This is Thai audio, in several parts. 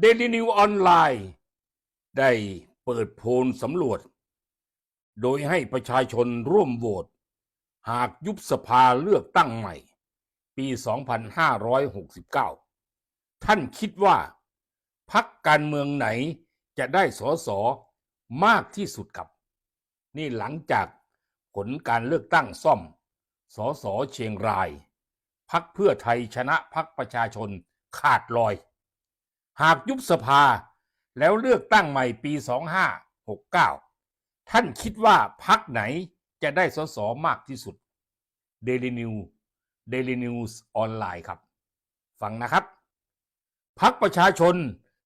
เดลินิวออนไลน์ ได้เปิดโพลสำรวจ โดยให้ประชาชนร่วมโหวตหากยุบสภาเลือกตั้งใหม่ ปี 2569 ท่านคิดว่าพักการเมืองไหนจะได้สอสอมากที่สุดครับ นี่หลังจากผลการเลือกตั้งซ่อม สอสอเชียงราย พักเพื่อไทยชนะพักประชาชนขาดลอย หากยุบสภาแล้วเลือกตั้งใหม่ปี 2569 ท่านคิดว่าพักไหนจะได้สสมากที่สุด Daily News Daily News ออนไลน์ครับ ฟังนะครับ พักประชาชน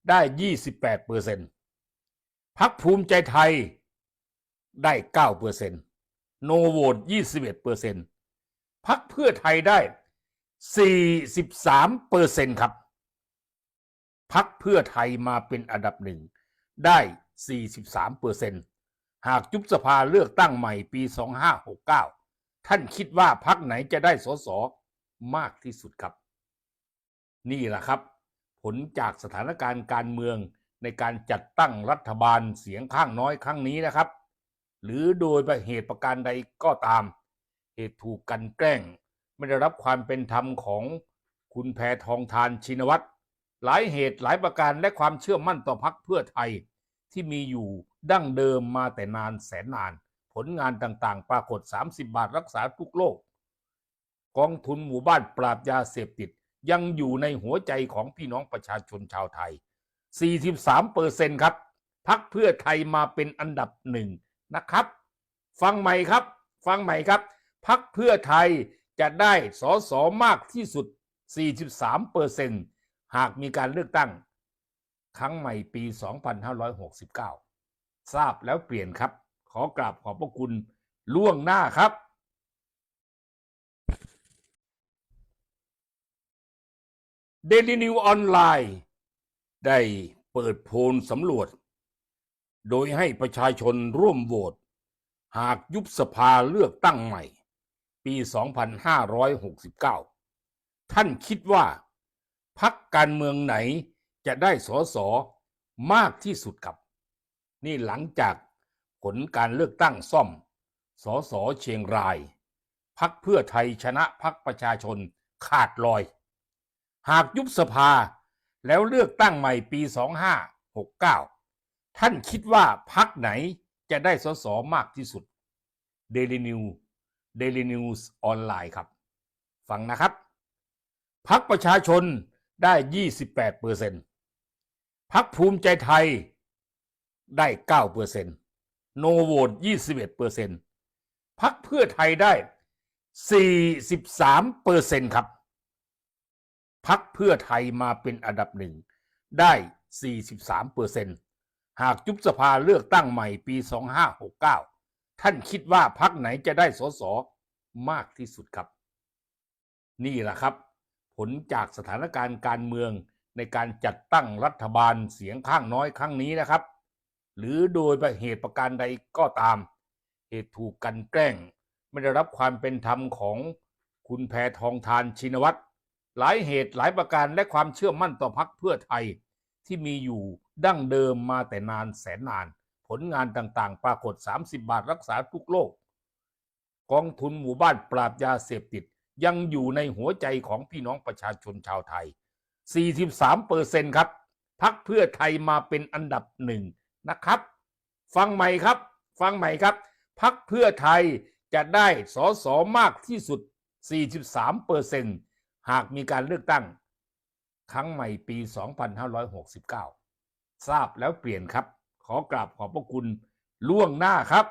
ได้ 28เปอร์เซ็นต์พักภูมิใจไทยได้9เปอร์เซ็นต์โนโหวต21เปอร์เซ็นต์พักเพื่อไทยได้ 43เปอร์เซ็นต์ครับ พักเพื่อไทยมาเป็นอันดับหนึ่ง ได้ 43เปอร์เซ็นต์หากยุบสภาเลือกตั้งใหม่ปี 2569 ท่านคิดว่าพักไหนจะได้สสมากที่สุดครับ นี่แหละครับ ผลจากสถานการณ์การเมืองในการจัดตั้งรัฐบาลเสียงข้างน้อยครั้งนี้นะครับ หรือโดยเหตุประการใดก็ตาม เหตุถูกกันแกล้ง ไม่ได้รับความเป็นธรรมของคุณแพทองทานชินวัตร หลายเหตุหลายประการและความเชื่อมั่นต่อพักเพื่อไทย ที่มีอยู่ดั้งเดิมมาแต่นานแสนนาน ผลงานต่างๆ ปรากฏ 30 บาทรักษาทุกโรคกองทุนหมู่บ้านปราบยาเสพติด ยังอยู่ในหัวใจของพี่น้องประชาชนชาวไทย 43เปอร์เซ็นครับ พักเพื่อไทยมาเป็นอันดับหนึ่งนะครับ ฟังใหม่ครับ ฟังใหม่ครับ พักเพื่อไทยจะได้สอสอมากที่สุด 43เปอร์เซ็น หากมีการเลือกตั้ง ครั้งใหม่ปี 2569 ทราบแล้วเปลี่ยนครับ ขอกราบขอบพระคุณล่วงหน้าครับเดลินิวออนไลน์ได้เปิดโพลสำรวจ โดยให้ประชาชนร่วมโหวตหากยุบสภาเลือกตั้งใหม่ ปี 2569 ท่านคิดว่า พักการเมืองไหนจะได้สอสอมากที่สุดครับ นี่หลังจากผลการเลือกตั้งซ่อม สอสอเชียงราย พักเพื่อไทยชนะพักประชาชนขาดลอย หากยุบสภาแล้วเลือกตั้งใหม่ปี 2569 ท่านคิดว่าพักไหนจะได้สสมากที่สุด Daily News Daily News ออนไลน์ครับ ฟังนะครับ พักประชาชน ได้ 28เปอร์เซ็นต์พักภูมิใจไทยได้9เปอร์เซ็นต์โนโวต21เปอร์เซ็นต์พักเพื่อไทยได้ 43เปอร์เซ็นต์ครับ พักเพื่อไทยมาเป็นอันดับหนึ่งได้ 43เปอร์เซ็นต์หากยุบสภาเลือกตั้งใหม่ปี 2569 ท่านคิดว่าพักไหนจะได้สสมากที่สุดครับ นี่แหละครับ ลจากสถานการณ์การเมืองในการจัดตั้งรัฐบาลเสียงข้างน้อยครั้งนี้นะครับ หรือโดยเหตุประการใดก็ตาม เหตุถูกกันแกล้ง ไม่ได้รับความเป็นธรรมของคุณแพทองทานชินวัตรหลายเหตุหลายประการและความเชื่อมั่นต่อพักเพื่อไทย ที่มีอยู่ดั้งเดิมมาแต่นานแสนนาน ผลงานต่างๆ ปรากฏ 30 บาทรักษาทุกโรคกองทุนหมู่บ้านปราบยาเสพติด ยังอยู่ในหัวใจของพี่น้องประชาชนชาวไทย 43เปอร์เซ็นครับ พักเพื่อไทยมาเป็นอันดับหนึ่งนะครับ ฟังใหม่ครับ ฟังใหม่ครับ พักเพื่อไทยจะได้สอสอมากที่สุด 43เปอร์เซ็นหากมีการเลือกตั้ง ครั้งใหม่ปี 2569 ทราบแล้วเปลี่ยนครับ ขอกราบขอบพระคุณล่วงหน้าครับ